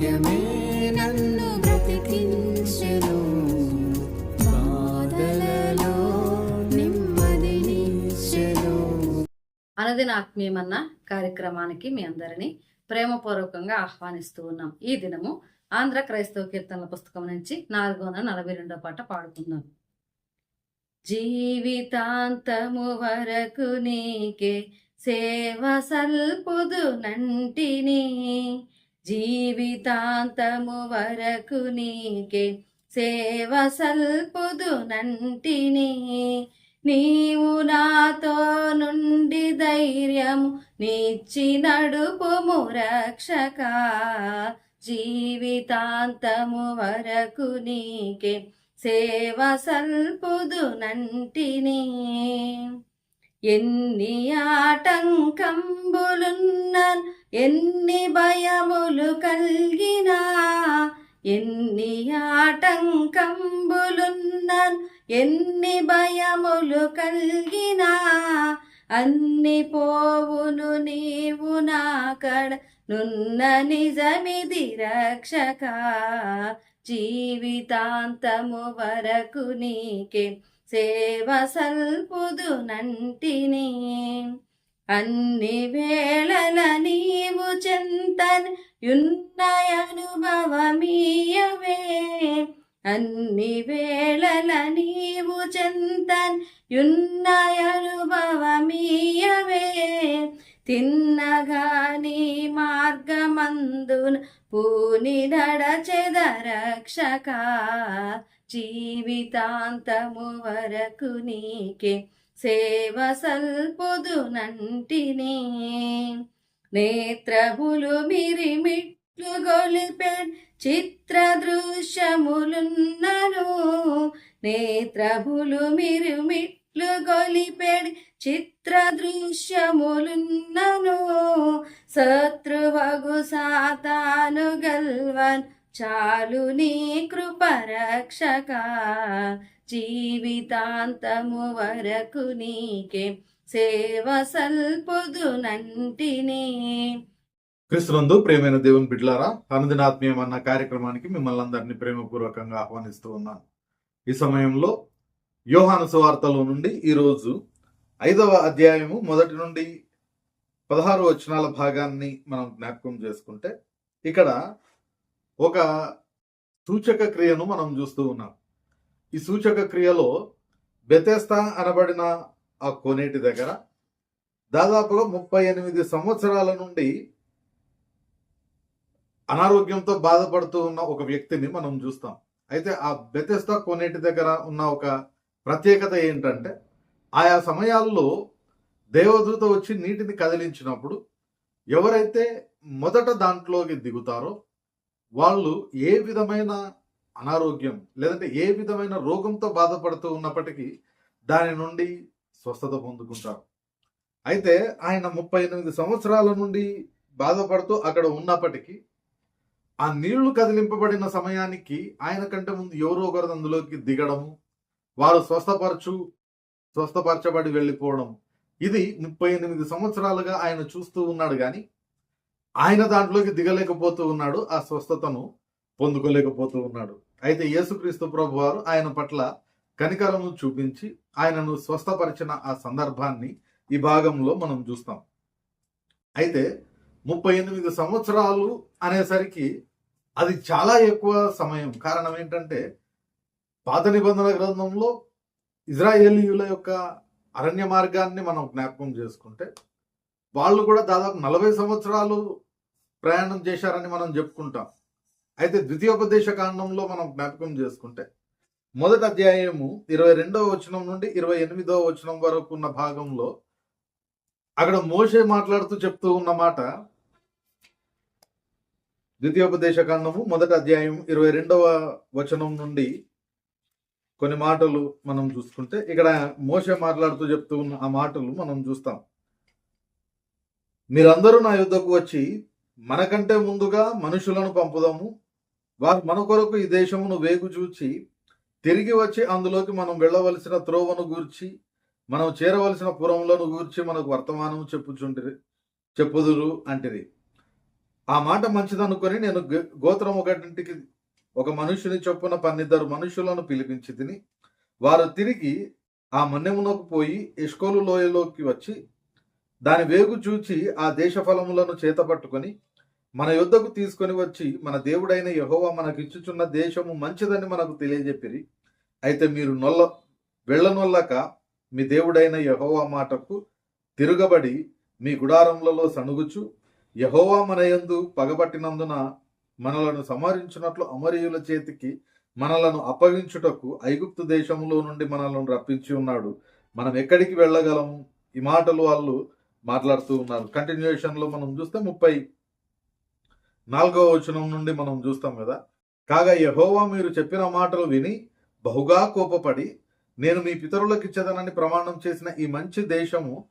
వాక్యమే నన్ను బ్రతికించెను. బాధలలో నెమ్మదినిచ్చెను ఆత్మీయమన్న కార్యక్రమానికి మీ అందరినీ ప్రేమపూర్వకంగా ఆహ్వానిస్తూ ఉన్నాం. ఈ దినము ఆంధ్ర క్రైస్తవ కీర్తనల పుస్తకం నుంచి నాలుగు వందల నలభై రెండో పాట పాడుకుందాం. జీవితాంతము వరకు నీకే సేవ సల్పుదు నంటిని. జీవితాంతము వరకు నీకే సేవ సల్పుదు నంటిని. నీవు నాతో నుండి ధైర్యము నిచ్చి నడుపుము రక్షక. జీవితాంతము వరకు నీకే సేవ సల్పుదు నంటిని. ఎన్ని ఆటంకంబులున్న ఎన్ని భయములు కలిగినా ఎన్ని ఆటంకంబులున్న ఎన్ని భయములు కలిగినా అన్ని పోవును నీవు నాకడ నున్న నిజమిది రక్షక. జీవితాంతము వరకు నీకే సేవ సల్పుదు నంటిని అన్ని వేళల నీవు చింతన్ యున్నయ అనుభవమీయవే. అన్ని వేళల నీవు చింతన్ యున్నయ అనుభవమీయవే. తిన్నగా నీ మార్గమందున పూని నడచెద రక్షక. జీవితాంతము వరకు నీకే సేవ సల్పుదు నంటిని. నేత్రములు మిరిమిట్లు గొలిపే చిత్ర దృశ్యములున్నను నేత్రములు మిరిమిట్లు గొలిపెడి చిత్ర దృశ్యములున్నను శత్రువగు సాతాను గల్వన్ చాలు నీ కృపరక్షక జీవితాంతము వరకు నీకే సేవ సల్పుదు నంటిని. క్రీస్తునందు ప్రియమైన దేవుని బిడ్లారా అనుదినాత్మీయం అన్న కార్యక్రమానికి మిమ్మల్ని అందరినీ ప్రేమపూర్వకంగా ఆహ్వానిస్తూ ఉన్నాను. ఈ సమయంలో యోహాను సువార్తలో నుండి ఈరోజు ఐదవ అధ్యాయము మొదటి నుండి పదహారు వచనాల భాగాన్ని మనం జ్ఞాపకం చేసుకుంటే ఇక్కడ ఒక సూచక క్రియను మనం చూస్తూ ఉన్నాం. ఈ సూచక క్రియలో బెతెస్తా అనబడిన ఆ కోనేటి దగ్గర దాదాపుగా ముప్పై ఎనిమిది సంవత్సరాల నుండి అనారోగ్యంతో బాధపడుతూ ఉన్న ఒక వ్యక్తిని మనం చూస్తాం. అయితే ఆ బెతెస్తా కోనేటి దగ్గర ఉన్న ఒక ప్రత్యేకత ఏంటంటే ఆయా సమయాల్లో దేవదూత వచ్చి నీటిని కదిలించినప్పుడు ఎవరైతే మొదట దాంట్లోకి దిగుతారో వాళ్ళు ఏ విధమైన అనారోగ్యం లేదంటే ఏ విధమైన రోగంతో బాధపడుతూ ఉన్నప్పటికీ దాని నుండి స్వస్థత పొందుకుంటారు. అయితే ఆయన ముప్పై ఎనిమిది సంవత్సరాల నుండి బాధపడుతూ అక్కడ ఉన్నప్పటికీ ఆ నీళ్ళు కదిలింపబడిన సమయానికి ఆయన కంటే ముందు ఎవరో ఒకరు అందులోకి దిగడము వారు స్వస్థపరచు స్వస్థపరచబడి వెళ్ళిపోవడం. ఇది ముప్పై ఎనిమిది సంవత్సరాలుగా ఆయన చూస్తూ ఉన్నాడు కానీ ఆయన దాంట్లోకి దిగలేకపోతూ ఉన్నాడు ఆ స్వస్థతను పొందుకోలేకపోతూ ఉన్నాడు. అయితే యేసుక్రీస్తు ప్రభు వారు ఆయన పట్ల కనికరము చూపించి ఆయనను స్వస్థపరిచిన ఆ సందర్భాన్ని ఈ భాగంలో మనం చూస్తాం. అయితే ముప్పై ఎనిమిది సంవత్సరాలు అనేసరికి అది చాలా ఎక్కువ సమయం. కారణం ఏంటంటే పాత నిబంధన గ్రంథంలో ఇజ్రాయేలీయుల యొక్క అరణ్య మార్గాన్ని మనం జ్ఞాపకం చేసుకుంటే వాళ్ళు కూడా దాదాపు నలభై సంవత్సరాలు ప్రయాణం చేశారని మనం చెప్పుకుంటాం. అయితే ద్వితీయోపదేశ కాండంలో మనం జ్ఞాపకం చేసుకుంటే మొదటి అధ్యాయము ఇరవై రెండవ వచనం నుండి ఇరవై ఎనిమిదవ వచనం వరకు ఉన్న భాగంలో అక్కడ మోషే మాట్లాడుతూ చెప్తూ ఉన్న మాట ద్వితీయోపదేశ కాండము మొదటి అధ్యాయం ఇరవై రెండవ వచనం నుండి కొన్ని మాటలు మనం చూసుకుంటే ఇక్కడ మోసే మాట్లాడుతూ చెప్తూ ఉన్న ఆ మాటలు మనం చూస్తాం. మీరందరూ నా యుద్ధకు వచ్చి మనకంటే ముందుగా మనుషులను పంపుదాము. వారు మన కొరకు ఈ దేశమును వేగు చూచి తిరిగి వచ్చి అందులోకి మనం వెళ్ళవలసిన త్రోవను గూర్చి మనం చేరవలసిన పురములను గూర్చి మనకు వర్తమానం చెప్పుచుంటిరి చెప్పుదురు అంటిది ఆ మాట మంచిదనుకొని నేను గోత్రం ఒకటింటికి ఒక మనుషుని చొప్పున పన్నిద్దరు మనుషులను పిలిపించి తిని వారు తిరిగి ఆ మన్యమునకు పోయి ఇష్కోలు లోయలోకి వచ్చి దాని వేగు చూచి ఆ దేశ ఫలములను చేతపట్టుకొని మన యుద్ధకు తీసుకొని వచ్చి మన దేవుడైన యహోవా మనకు ఇచ్చుచున్న దేశము మంచిదని మనకు తెలియజెప్పిరి. అయితే మీరు నొల్ల వెళ్ళనొల్లక మీ దేవుడైన యహోవా మాటకు తిరగబడి మీ గుడారములలో సణుగుచు యహోవా మన యందు పగబట్టినందున మనలను సంహరించినట్లు అమరీయుల చేతికి మనలను అప్పగించుటకు ఐగుప్తు దేశంలో నుండి మనలను రప్పించి ఉన్నాడు. మనం ఎక్కడికి వెళ్ళగలము? ఈ మాటలు వాళ్ళు మాట్లాడుతూ ఉన్నారు. కంటిన్యూషన్లో మనం చూస్తే ముప్పై నాలుగవ వచనం నుండి మనం చూస్తాం కదా? కాగా యహోవా మీరు చెప్పిన మాటలు విని బహుగా కోపపడి నేను మీ పితరులకు ఇచ్చేదనని ప్రమాణం చేసిన ఈ మంచి దేశము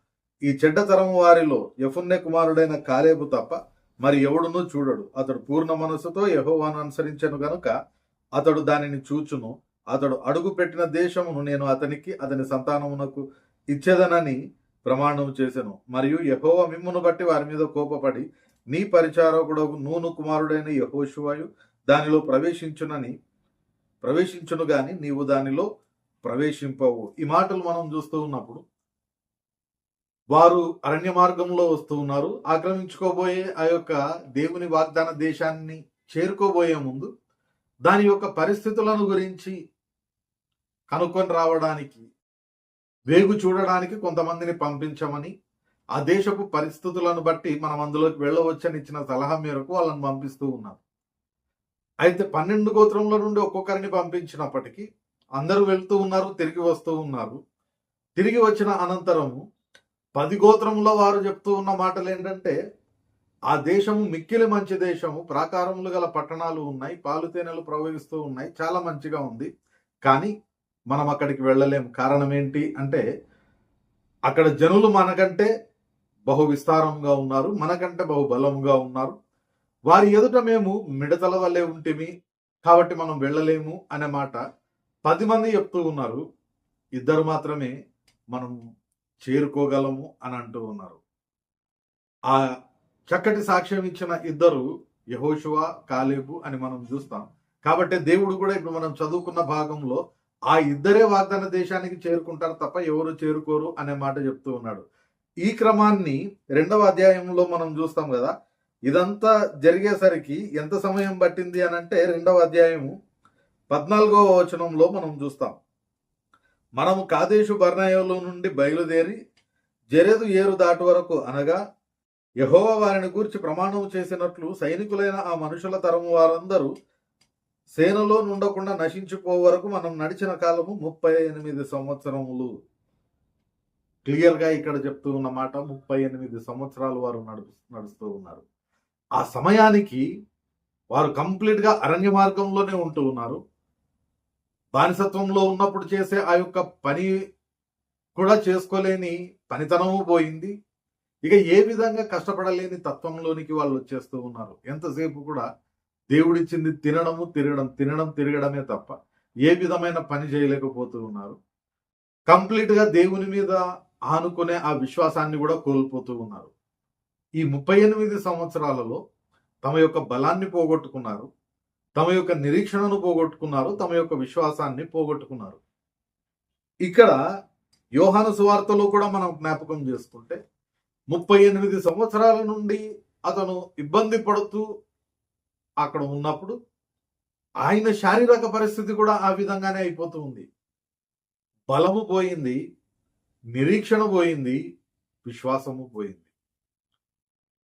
ఈ చెడ్డ తరం వారిలో యఫున్నె కుమారుడైన కాలేబు తప్ప మరి ఎవడునూ చూడడు. అతడు పూర్ణ మనస్సుతో యహోవాను అనుసరించను గనుక అతడు దానిని చూచును. అతడు అడుగు పెట్టిన దేశమును నేను అతనికి అతని సంతానమునకు ఇచ్చేదనని ప్రమాణం చేసెను. మరియు యహోవ మిమ్మును బట్టి వారి మీద కోపపడి నీ పరిచారకుడు నూను కుమారుడైన యహోశివాయు దానిలో ప్రవేశించునని ప్రవేశించును గాని నీవు దానిలో ప్రవేశింపవు. ఈ మాటలు మనం చూస్తూ ఉన్నప్పుడు వారు అరణ్య మార్గంలో వస్తూ ఉన్నారు. ఆక్రమించుకోబోయే ఆ యొక్క దేవుని వాగ్దాన దేశాన్ని చేరుకోబోయే ముందు దాని యొక్క పరిస్థితులను గురించి కనుక్కొని రావడానికి వేగు చూడడానికి కొంతమందిని పంపించమని ఆ దేశపు పరిస్థితులను బట్టి మనం అందులోకి వెళ్ళవచ్చని ఇచ్చిన సలహా మేరకు వాళ్ళని పంపిస్తూ ఉన్నారు. అయితే పన్నెండు గోత్రముల నుండి ఒక్కొక్కరిని పంపించినప్పటికీ అందరూ వెళ్తూ ఉన్నారు తిరిగి వస్తూ ఉన్నారు. తిరిగి వచ్చిన అనంతరము పది గోత్రముల వారు చెప్తూ ఉన్న మాటలు ఏంటంటే ఆ దేశము మిక్కిలి మంచి దేశము ప్రాకారములు గల పట్టణాలు ఉన్నాయి పాలు తేనెలు ప్రవహిస్తూ ఉన్నాయి చాలా మంచిగా ఉంది. కానీ మనం అక్కడికి వెళ్ళలేము. కారణం ఏంటి అంటే అక్కడ జనులు మనకంటే బహు విస్తారంగా ఉన్నారు మనకంటే బహు బలంగా ఉన్నారు. వారి ఎదుట మేము మిడతల వల్లే ఉంటిమి కాబట్టి మనం వెళ్ళలేము అనే మాట పది మంది చెప్తూ ఉన్నారు. ఇద్దరు మాత్రమే మనం చేరుకోగలము అని అంటూ ఉన్నారు. ఆ చక్కటి సాక్ష్యం ఇచ్చిన ఇద్దరు యహోషువ కాలేబు అని మనం చూస్తాం. కాబట్టి దేవుడు కూడా ఇప్పుడు మనం చదువుకున్న భాగంలో ఆ ఇద్దరే వాగ్దాన దేశానికి చేరుకుంటారు తప్ప ఎవరు చేరుకోరు అనే మాట చెప్తూ ఉన్నాడు. ఈ క్రమాన్ని రెండవ అధ్యాయంలో మనం చూస్తాం కదా. ఇదంతా జరిగేసరికి ఎంత సమయం పట్టింది అని అంటే రెండవ అధ్యాయము పద్నాలుగవ వచనంలో మనం చూస్తాం. మనము కాదేశు బర్ణయంలో నుండి బయలుదేరి జరేదు ఏరు దాటు వరకు అనగా యహోవ వారిని గూర్చి ప్రమాణం చేసినట్లు సైనికులైన ఆ మనుషుల తరము వారందరూ సేనలో నుండకుండా నశించిపో వరకు మనం నడిచిన కాలము ముప్పై ఎనిమిది సంవత్సరములు. క్లియర్గా ఇక్కడ చెప్తూ ఉన్న మాట ముప్పై ఎనిమిది సంవత్సరాలు వారు నడుపు నడుస్తూ ఉన్నారు. ఆ సమయానికి వారు కంప్లీట్గా అరణ్య మార్గంలోనే ఉంటూ ఉన్నారు. బానిసత్వంలో ఉన్నప్పుడు చేసే ఆ యొక్క పని కూడా చేసుకోలేని పనితనము పోయింది. ఇక ఏ విధంగా కష్టపడలేని తత్వంలోనికి వాళ్ళు వచ్చేస్తూ ఉన్నారు. ఎంతసేపు కూడా దేవుడిచ్చింది తినడము తిరగడం తినడం తిరగడమే తప్ప ఏ విధమైన పని చేయలేకపోతూ ఉన్నారు. కంప్లీట్గా దేవుని మీద ఆనుకునే ఆ విశ్వాసాన్ని కూడా కోల్పోతూ ఉన్నారు. ఈ ముప్పై ఎనిమిది సంవత్సరాలలో తమ యొక్క బలాన్ని పోగొట్టుకున్నారు. తమ యొక్క నిరీక్షణను పోగొట్టుకున్నారు. తమ యొక్క విశ్వాసాన్ని పోగొట్టుకున్నారు. ఇక్కడ యోహాను సువార్తలో కూడా మనం జ్ఞాపకం చేసుకుంటే ముప్పై ఎనిమిది సంవత్సరాల నుండి అతను ఇబ్బంది పడుతూ అక్కడ ఉన్నప్పుడు ఆయన శారీరక పరిస్థితి కూడా ఆ విధంగానే అయిపోతూ ఉంది. బలము పోయింది. నిరీక్షణ పోయింది విశ్వాసము పోయింది.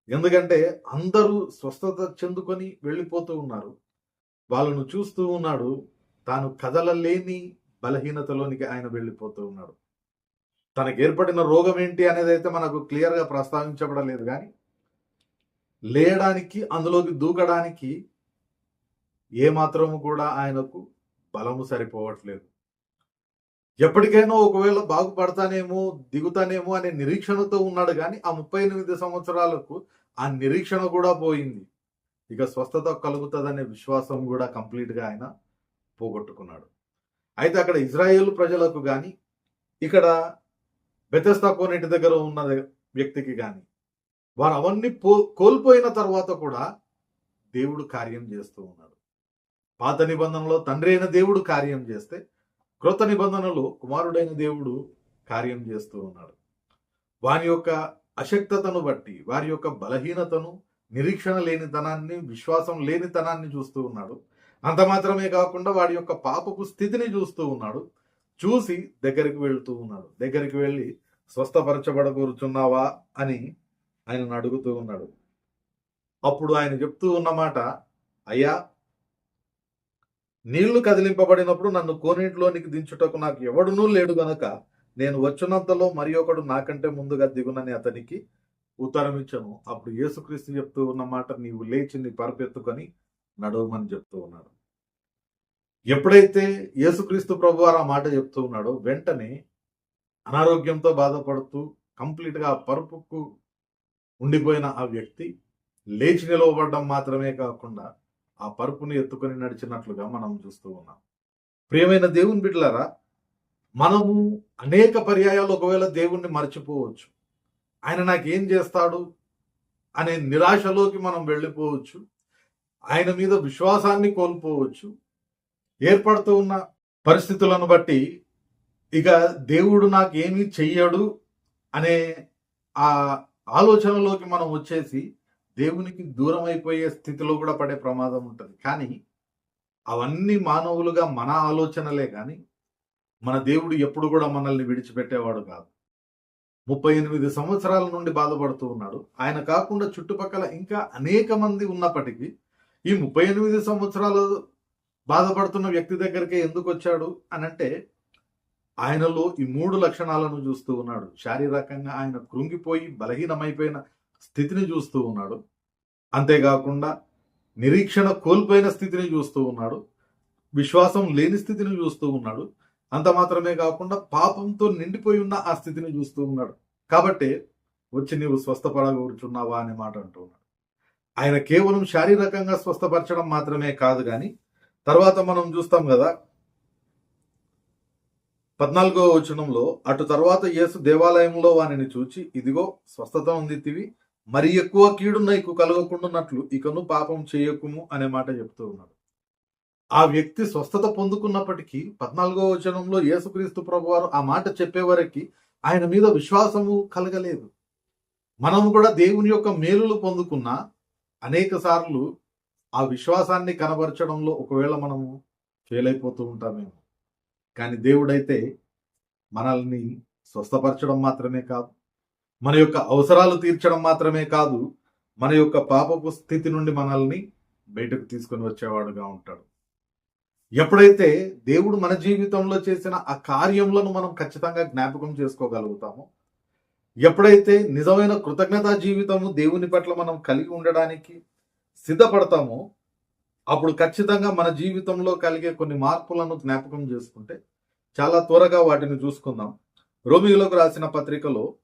ఎందుకంటే అందరూ స్వస్థత చెందుకొని వెళ్ళిపోతూ ఉన్నారు. వాళ్ళను చూస్తూ ఉన్నాడు తాను కదలలేని బలహీనతలోనికి ఆయన వెళ్ళిపోతూ ఉన్నాడు. తనకు ఏర్పడిన రోగం ఏంటి అనేది అయితే మనకు క్లియర్గా ప్రస్తావించబడలేదు కానీ లేయడానికి అందులోకి దూకడానికి ఏ మాత్రము కూడా ఆయనకు బలము సరిపోవట్లేదు. ఎప్పటికైనా ఒకవేళ బాగుపడతానేమో దిగుతానేమో అనే నిరీక్షణతో ఉన్నాడు కానీ ఆ ముప్పై ఎనిమిది సంవత్సరాలకు ఆ నిరీక్షణ కూడా పోయింది. ఇక స్వస్థత కలుగుతుందనే విశ్వాసం కూడా కంప్లీట్గా ఆయన పోగొట్టుకున్నాడు. అయితే అక్కడ ఇజ్రాయేల్ ప్రజలకు కానీ ఇక్కడ బెతస్తా కోనేటి దగ్గర ఉన్న వ్యక్తికి కానీ వారు అవన్నీ పో కోల్పోయిన తర్వాత కూడా దేవుడు కార్యం చేస్తూ ఉన్నాడు. పాత నిబంధనలో తండ్రి అయిన దేవుడు కార్యం చేస్తే క్రొత్త నిబంధనలో కుమారుడైన దేవుడు కార్యం చేస్తూ ఉన్నాడు. వారి యొక్క అశక్తతను బట్టి వారి యొక్క బలహీనతను నిరీక్షణ లేనితనాన్ని విశ్వాసం లేనితనాన్ని చూస్తూ ఉన్నాడు. అంత మాత్రమే కాకుండా వాడి యొక్క పాపపు స్థితిని చూస్తూ ఉన్నాడు. చూసి దగ్గరికి వెళ్తూ ఉన్నాడు. దగ్గరికి వెళ్ళి స్వస్థపరచబడకూరుచున్నావా? అని ఆయనను అడుగుతూ ఉన్నాడు. అప్పుడు ఆయన చెప్తూ ఉన్నమాట అయ్యా నీళ్ళు కదిలింపబడినప్పుడు నన్ను కోనేటిలోనికి దించుటకు నాకు ఎవడునూ లేడు గనక నేను వచ్చినంతలో మరి ఒకడు నాకంటే ముందుగా దిగునని అతనికి ఉత్తరం ఇచ్చాను. అప్పుడు యేసుక్రీస్తు చెప్తూ ఉన్నమాట నీవు లేచి నీ పరపెత్తుకొని నడవమని చెప్తూ ఉన్నాడు. ఎప్పుడైతే యేసుక్రీస్తు ప్రభు ఆ మాట చెప్తూ ఉన్నాడో వెంటనే అనారోగ్యంతో బాధపడుతూ కంప్లీట్గా పరుపుకు ఉండిపోయిన ఆ వ్యక్తి లేచి నిలవబడడం మాత్రమే కాకుండా ఆ పరుపుని ఎత్తుకొని నడిచినట్లుగా మనం చూస్తూ ఉన్నాం. ప్రియమైన దేవుని బిడ్డలారా మనము అనేక పర్యాయాలు ఒకవేళ దేవుణ్ణి మర్చిపోవచ్చు. ఆయన నాకేం చేస్తాడు అనే నిరాశలోకి మనం వెళ్ళిపోవచ్చు. ఆయన మీద విశ్వాసాన్ని కోల్పోవచ్చు. ఏర్పడుతూ ఉన్న పరిస్థితులను బట్టి ఇక దేవుడు నాకేమీ చెయ్యడు అనే ఆ ఆలోచనలోకి మనం వచ్చేసి దేవునికి దూరం అయిపోయే స్థితిలో కూడా పడే ప్రమాదం ఉంటుంది. కానీ అవన్నీ మానవులుగా మన ఆలోచనలే కానీ మన దేవుడు ఎప్పుడు కూడా మనల్ని విడిచిపెట్టేవాడు కాదు. ముప్పై ఎనిమిది సంవత్సరాల నుండి బాధపడుతూ ఉన్నాడు. ఆయన కాకుండా చుట్టుపక్కల ఇంకా అనేక మంది ఉన్నప్పటికీ ఈ ముప్పై ఎనిమిది సంవత్సరాలు బాధపడుతున్న వ్యక్తి దగ్గరికి ఎందుకు వచ్చాడు అని అంటే ఆయనలో ఈ మూడు లక్షణాలను చూస్తూ ఉన్నాడు. శారీరకంగా ఆయన కృంగిపోయి బలహీనమైపోయిన స్థితిని చూస్తూ ఉన్నాడు. అంతేకాకుండా నిరీక్షణ కోల్పోయిన స్థితిని చూస్తూ ఉన్నాడు. విశ్వాసం లేని స్థితిని చూస్తూ ఉన్నాడు. అంత మాత్రమే కాకుండా పాపంతో నిండిపోయి ఉన్న ఆ స్థితిని చూస్తూ ఉన్నాడు. కాబట్టి వచ్చి నీవు స్వస్థపడగూర్చున్నావా అనే మాట అంటూ ఉన్నాడు. ఆయన కేవలం శారీరకంగా స్వస్థపరచడం మాత్రమే కాదు కానీ తర్వాత మనం చూస్తాం కదా పద్నాలుగో వచనంలో అటు తర్వాత యేసు దేవాలయంలో వానిని చూచి ఇదిగో స్వస్థత ఉందితివి మరి ఎక్కువ కీడు నీకు కలగకుండాన్నట్లు ఇకను పాపం చేయకుము అనే మాట చెప్తూ ఉన్నాడు. ఆ వ్యక్తి స్వస్థత పొందుకున్నప్పటికీ పద్నాలుగో వచనంలో యేసుక్రీస్తు ప్రభువారు ఆ మాట చెప్పే వరకు ఆయన మీద విశ్వాసము కలగలేదు. మనము కూడా దేవుని యొక్క మేలులు పొందుకున్న అనేక సార్లు ఆ విశ్వాసాన్ని కనబరచడంలో ఒకవేళ మనము ఫెయిల్ అయిపోతూ ఉంటామేమో. కానీ దేవుడైతే మనల్ని స్వస్థపరచడం మాత్రమే కాదు మన యొక్క అవసరాలు తీర్చడం మాత్రమే కాదు మన యొక్క పాపపు స్థితి నుండి మనల్ని బయటకు తీసుకొని వచ్చేవాడుగా ఉంటాడు. ఎప్పుడైతే దేవుడు మన జీవితంలో చేసిన ఆ కార్యములను మనం ఖచ్చితంగా జ్ఞాపకం చేసుకోగలుగుతామో ఎప్పుడైతే నిజమైన కృతజ్ఞతా జీవితము దేవుని పట్ల మనం కలిగి ఉండడానికి సిద్ధపడతామో అప్పుడు ఖచ్చితంగా మన జీవితంలో కలిగే కొన్ని మార్పులను జ్ఞాపకం చేసుకుంటే చాలా త్వరగా వాటిని చూసుకుందాం. రోమిలోకి రాసిన పత్రికలో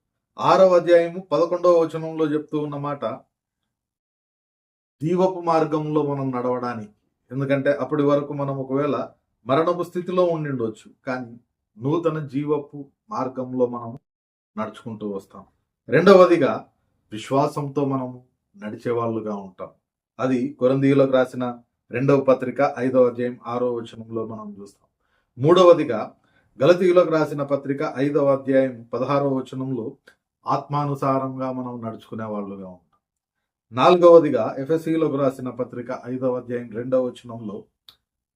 ఆరవ అధ్యాయము పదకొండవ వచనంలో చెప్తూ ఉన్నమాట దీవపు మార్గంలో మనం నడవడానికి. ఎందుకంటే అప్పటి వరకు మనం ఒకవేళ మరణపు స్థితిలో ఉండిండొచ్చు కానీ నూతన జీవపు మార్గంలో మనం నడుచుకుంటూ వస్తాం. రెండవదిగా విశ్వాసంతో మనం నడిచే వాళ్ళుగా ఉంటాం. అది కొరందీయులకు రాసిన రెండవ పత్రిక ఐదవ అధ్యాయం ఆరో వచనంలో మనం చూస్తాం. మూడవదిగా గలతీయులకు రాసిన పత్రిక ఐదవ అధ్యాయం పదహారవ వచనంలో ఆత్మానుసారంగా మనం నడుచుకునే వాళ్ళుగా ఉంటాం. నాలుగవదిగా ఎఫ్ఎస్సిలోకి రాసిన పత్రిక ఐదవ అధ్యాయం రెండవ వచనంలో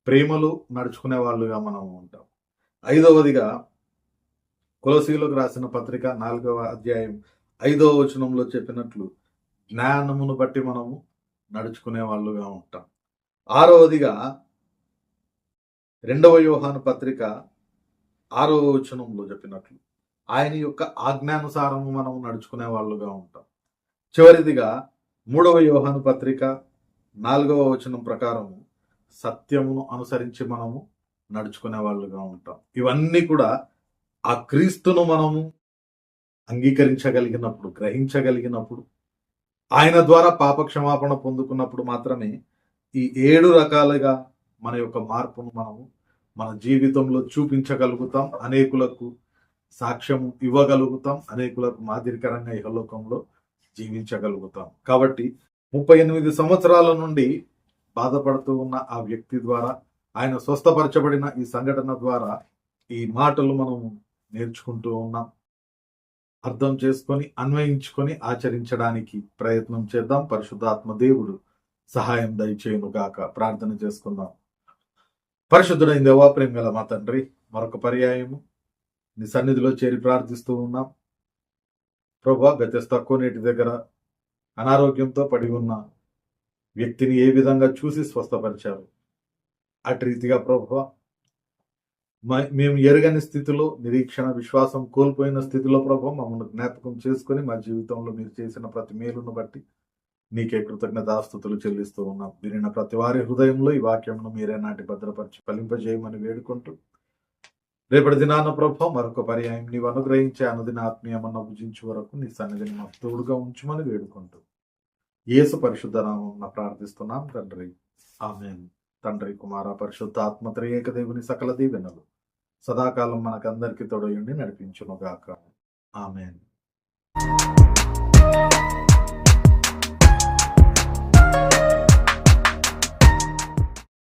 ప్రేమలు నడుచుకునే వాళ్ళుగా మనం ఉంటాం. ఐదవదిగా కులసీలకు రాసిన పత్రిక నాలుగవ అధ్యాయం ఐదవ వచనంలో చెప్పినట్లు జ్ఞానమును బట్టి మనము నడుచుకునే వాళ్ళుగా ఉంటాం. ఆరవదిగా రెండవ యోహాను పత్రిక ఆరవ వచనంలో చెప్పినట్లు ఆయన యొక్క ఆజ్ఞానుసారము మనం నడుచుకునే వాళ్ళుగా ఉంటాం. చివరిదిగా మూడవ యోహాను పత్రిక నాలుగవ వచనం ప్రకారము సత్యమును అనుసరించి మనము నడుచుకునే వాళ్ళుగా ఉంటాం. ఇవన్నీ కూడా ఆ క్రీస్తును మనము అంగీకరించగలిగినప్పుడు గ్రహించగలిగినప్పుడు ఆయన ద్వారా పాప క్షమాపణ పొందుకున్నప్పుడు మాత్రమే ఈ ఏడు రకాలుగా మన యొక్క మార్పును మనము మన జీవితంలో చూపించగలుగుతాం. అనేకులకు సాక్ష్యం ఇవ్వగలుగుతాం అనేకులకు మాదిరికరంగా ఇహలోకంలో జీవించగలుగుతాం. కాబట్టి ముప్పై ఎనిమిది సంవత్సరాల నుండి బాధపడుతూ ఉన్న ఆ వ్యక్తి ద్వారా ఆయన స్వస్థపరచబడిన ఈ సంఘటన ద్వారా ఈ మాటలు మనం నేర్చుకుంటూ ఉన్నాం. అర్థం చేసుకొని అన్వయించుకొని ఆచరించడానికి ప్రయత్నం చేద్దాం. పరిశుద్ధాత్మ దేవుడు సహాయం దయచేయును గాక ప్రార్థన చేసుకుందాం. పరిశుద్ధుడైన దేవా ప్రేమ గల మా తండ్రి మరొక పర్యాయము నీ సన్నిధిలో చేరి ప్రార్థిస్తూ ఉన్నాం. ప్రభా తక్కువ నీటి దగ్గర అనారోగ్యంతో పడి ఉన్న వ్యక్తిని ఏ విధంగా చూసి స్వస్థపరిచారు అటు రీతిగా ప్రభు మేము ఎరగని స్థితిలో నిరీక్షణ విశ్వాసం కోల్పోయిన స్థితిలో ప్రభు మమ్మల్ని జ్ఞాపకం చేసుకుని మా జీవితంలో మీరు చేసిన ప్రతి మేలును బట్టి నీకే కృతజ్ఞతాస్తుతులు చెల్లిస్తూ ఉన్నాం. వినిన ప్రతి వారి హృదయంలో ఈ వాక్యంను మీరే నాటి భద్రపరిచి ఫలింపజేయమని వేడుకుంటూ రేపటి దినాన ప్రభావ మరొక పర్యాయం నీవు అనుగ్రహించే అనుదిన ఆత్మీయమన్న భుజించు వరకు నీ సన్నిధిని మాకు తోడుగా ఉంచుమని వేడుకుంటూ యేసు పరిశుద్ధ నామం ప్రార్థిస్తున్నాం తండ్రి. ఆమెన్. తండ్రి కుమార పరిశుద్ధ ఆత్మత్రయేక దేవుని సకల దీవెనలు సదాకాలం మనకందరికీ తొడయుండి నడిపించునుగాక. ఆమెన్.